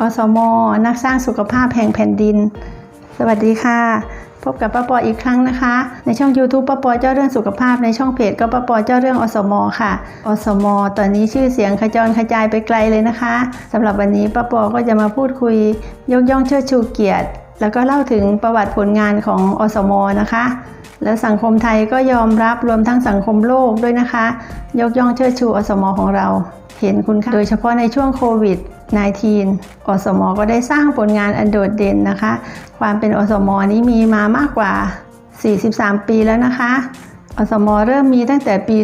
อสมนักสร้างสุขภาพแห่งแผ่นดิน สวัสดีค่ะ พบกับป้าปออีกครั้งนะคะ ในช่อง YouTube ป้าปอเจ้าเรื่องสุขภาพในช่องเพจก็ป้าปอเจ้าเรื่องอสมค่ะ อสม ตอนนี้ชื่อเสียงขจรกระจายไปไกลเลยนะคะสำหรับวันนี้ป้าปอก็จะมาพูดคุย ยกย่องเชิดชูเกียรติ แล้วก็เล่าถึงประวัติผลงานของอสมนะคะ และสังคมไทยก็ยอมรับรวมทั้งสังคมโลกด้วยนะคะ ยกย่องเชิดชูอสมของเราเห็นคุณค่าโดยเฉพาะในช่วงโควิด -19 อสมก็ได้สร้างผลงานอันโดดเด่นนะคะ ความเป็นอสมนี้มีมามากกว่า 43 ปีแล้วนะคะ อสมเริ่มมีตั้งแต่ปี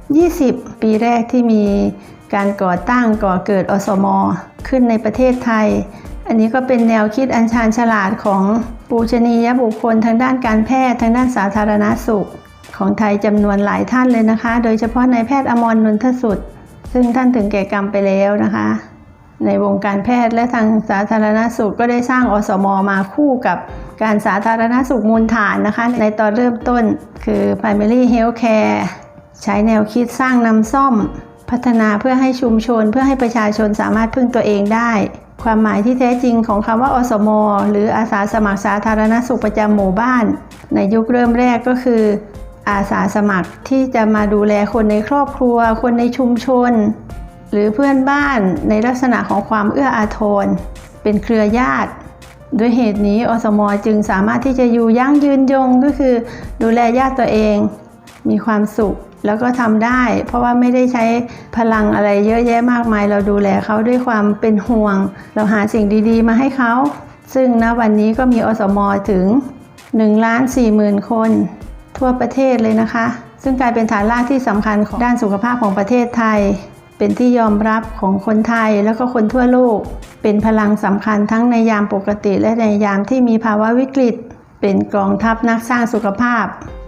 2520 ปีแรกที่มีการก่อตั้งก่อเกิดอสมขึ้นในประเทศไทย อันนี้ก็เป็นแนวคิดอันชาญฉลาดของ ปูชนียบุคคลทางด้านการแพทย์ทางด้านสาธารณสุข ของไทยจำนวนหลายท่านเลยนะคะ โดยเฉพาะนายแพทย์อมรนนทสุด ซึ่งท่านถึงแก่กรรมไปแล้วนะคะ ในวงการแพทย์และทางสาธารณสุขก็ได้สร้างอสมมาคู่กับการสาธารณสุขมูลฐานนะคะ ในตอนเริ่มต้นคือ primary health care ใช้แนวคิดสร้างนำซ่อม พัฒนาเพื่อให้ชุมชนเพื่อให้ประชาชนสามารถพึ่งตัวเองได้ ความหมายที่แท้จริงของคำว่าอสมหรืออาสาสมัครสาธารณสุขประจำหมู่บ้าน ในยุคเริ่มแรกก็คือ อาสาสมัครที่จะมาดูแลคนในครอบครัว คนในชุมชน หรือเพื่อนบ้านในลักษณะของความเอื้ออาทร เป็นเครือญาติ ด้วยเหตุนี้อสมจึงสามารถที่จะอยู่ยั่งยืนยงก็คือ ดูแลญาติตัวเอง มีความสุข แล้วก็ทำได้ เพราะว่าไม่ได้ใช้พลังอะไรเยอะแยะมากมาย เราดูแลเขาด้วยความเป็นห่วง เราหาสิ่งดีๆ มาให้เขา ซึ่งณวันนี้ก็มีอสมถึง1ล้าน4หมื่นคน ทั่วประเทศเลยนะคะ ซึ่งกลายเป็นฐานรากที่สำคัญของด้านสุขภาพของประเทศไทย เป็นที่ยอมรับของคนไทยแล้วก็คนทั่วโลก เป็นพลังสำคัญทั้งในยามปกติและในยามที่มีภาวะวิกฤต เป็นกองทัพนักสร้างสุขภาพ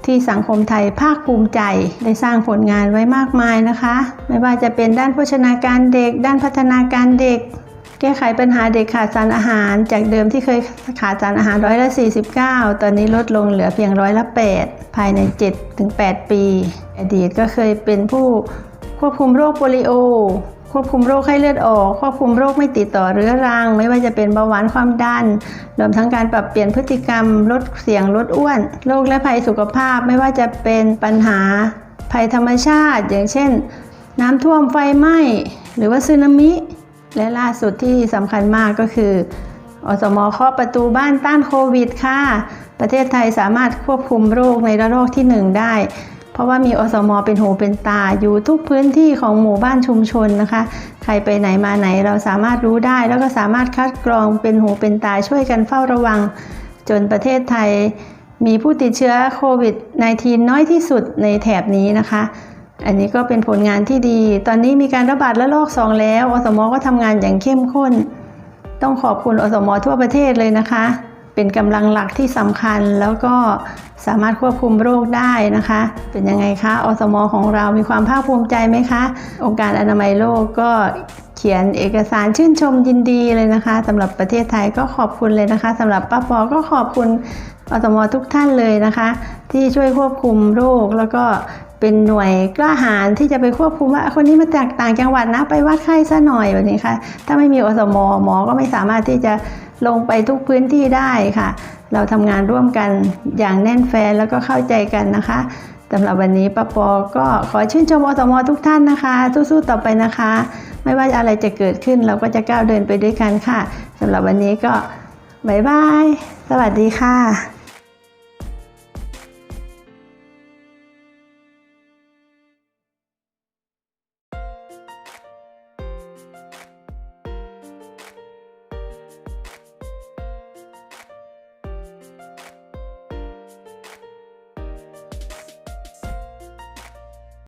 ที่สังคมไทยภาคภูมิใจได้สร้างผลงานไว้มากมายนะคะ ไม่ว่าจะเป็นด้านโภชนาการเด็ก ด้านพัฒนาการเด็ก แก้ไขปัญหาเด็กขาดสารอาหาร จากเดิมที่เคยขาดสารอาหารร้อยละ49 ตอนนี้ลดลงเหลือเพียงร้อยละ8ภายใน 7-8 ปี อดีตก็เคยเป็นผู้ควบคุมโรคโปลิโอ ควบคุมโรคไข้เลือดออก ควบคุมโรคไม่ติดต่อเรื้อรัง ไม่ว่าจะเป็นเบาหวานความดัน รวมทั้งการปรับเปลี่ยนพฤติกรรม ลดเสี่ยงลดอ้วน โรคและภัยสุขภาพ ไม่ว่าจะเป็นปัญหาภัยธรรมชาติ อย่างเช่น น้ำท่วมไฟไหม้ หรือว่าสึนามิ และล่าสุดที่สำคัญมากก็คืออสมเคาะประตูบ้านต้านโควิดค่ะ ประเทศไทยสามารถควบคุมโรคในระลอกที่ 1 ได้ ราะว่ามีอสมเป็นหูเป็นตาอยู่ทุกพื้นที่ของหมู่บ้านชุมชนนะคะ ใครไปไหนมาไหนเราสามารถรู้ได้ แล้วก็สามารถคัดกรองเป็นหูเป็นตาช่วยกันเฝ้าระวัง จนประเทศไทยมีผู้ติดเชื้อโควิด -19 น้อยที่สุดในแถบนี้นะคะ อันนี้ก็เป็นผลงานที่ดี ตอนนี้มีการระบาดระลอกสองแล้ว อสมก็ทำงานอย่างเข้มข้น ต้องขอบคุณอสมทั่วประเทศเลยนะคะ เป็นกำลังหลักที่สำคัญแล้วก็สามารถควบคุมโรคได้นะคะ เป็นยังไงคะอสมของเรามีความภาคภูมิใจไหมคะ องค์การอนามัยโลกก็เขียนเอกสารชื่นชมยินดีเลยนะคะสำหรับประเทศไทยก็ขอบคุณเลยนะคะสำหรับป้าปอก็ขอบคุณอสมทุกท่านเลยนะคะ ที่ช่วยควบคุมโรคแล้วก็เป็นหน่วยกล้าหาญที่จะไปควบคุมว่าคนนี้มาจากต่างจังหวัดนะไปวัดไข้ซะหน่อยแบบนี้ค่ะ ถ้าไม่มีอสมหมอก็ไม่สามารถที่จะ ลงไปทุกพื้นที่ได้ค่ะ เราทำงานร่วมกันอย่างแน่นแฟนแล้วก็เข้าใจกันนะคะสำหรับวันนี้ป้าปอก็ขอชื่นชมอสมทุกท่านนะคะสู้ๆต่อไปนะคะ ไม่ว่าอะไรจะเกิดขึ้นเราก็จะก้าวเดินไปด้วยกันค่ะสำหรับวันนี้ก็บ๊ายบาย สวัสดีค่ะ